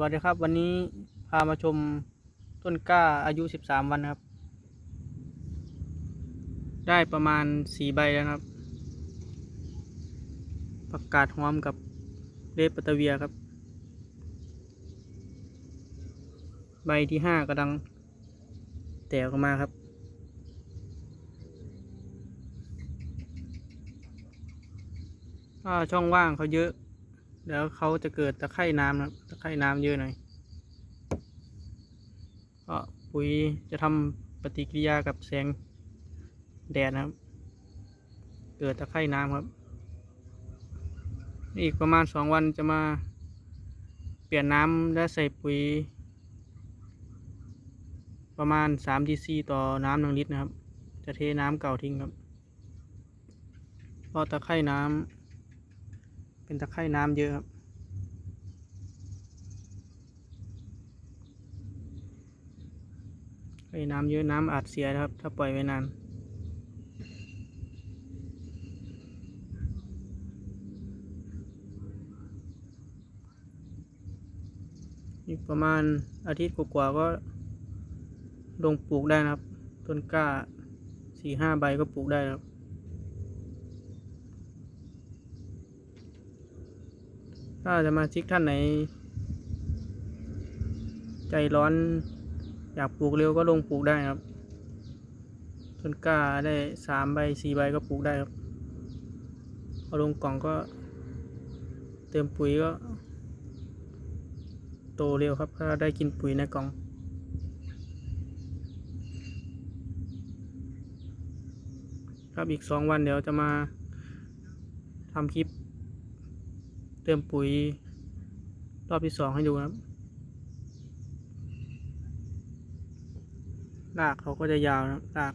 วัสดีครับ วันนี้พามาชมต้นกล้าอายุ 13 วันครับ ได้ประมาณ 4 ใบแล้วครับ ประกาศหอมกับเลปปตาเวียครับ ใบที่ 5กำลังแตกออกมาครับถ้าช่องว่างเขาเยอะ แล้วเขาจะเกิดตะไคร่น้ำนะครับตะไคร่น้ำเยอะหน่อยก็ปุ๋ยจะทำปฏิกิริยากับแสงแดดนะครับ เกิดตะไคร่น้ำครับอีกประมาณสองวันจะมาเปลี่ยนน้ำและใส่ปุ๋ย ประมาณ3 dc ต่อน้ำหนึ่งลิตรนะครับ จะเทน้ำเก่าทิ้งครับเพราะตะไคร่น้ำ เป็นตะไคร่น้ำเยอะครับ ไอ้น้ำเยอะน้ำอาจเสียนะครับ ถ้าปล่อยไว้นานอีกประมาณอาทิตย์กว่าก็ลงปลูกได้นะครับ ต้นกล้าสี่ห้าใบก็ปลูกได้ครับ ถ้าจะมาชิกท่านไหน ใจร้อนอยากปลูกเร็วก็ลงปลูกได้ครับต้นกล้าได้สามใบสี่ใบก็ปลูกได้ครับเอาลงกล่องก็ เติมปุ๋ยก็ โตเร็วครับ ถ้าได้กินปุ๋ยในกล่องครับอีกสองวันเดี๋ยวจะมาทำคลิป เติมปุ๋ย รอบที่สองให้ดูครับรากเขาก็จะยาวนะครับราก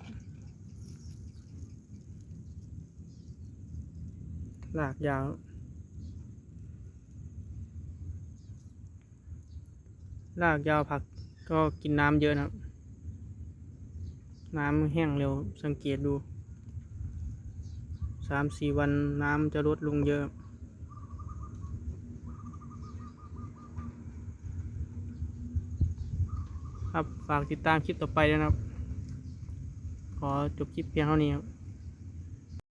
รากยาว รากยาวผักก็กินน้ำเยอะนะครับ น้ำแห้งเร็วสังเกตดูสามสี่วันน้ำจะลดลงเยอะ ครับฝากติดตามคลิปต่อไปด้วยนะครับ ขอจบคลิปเพียงเท่านี้ครับ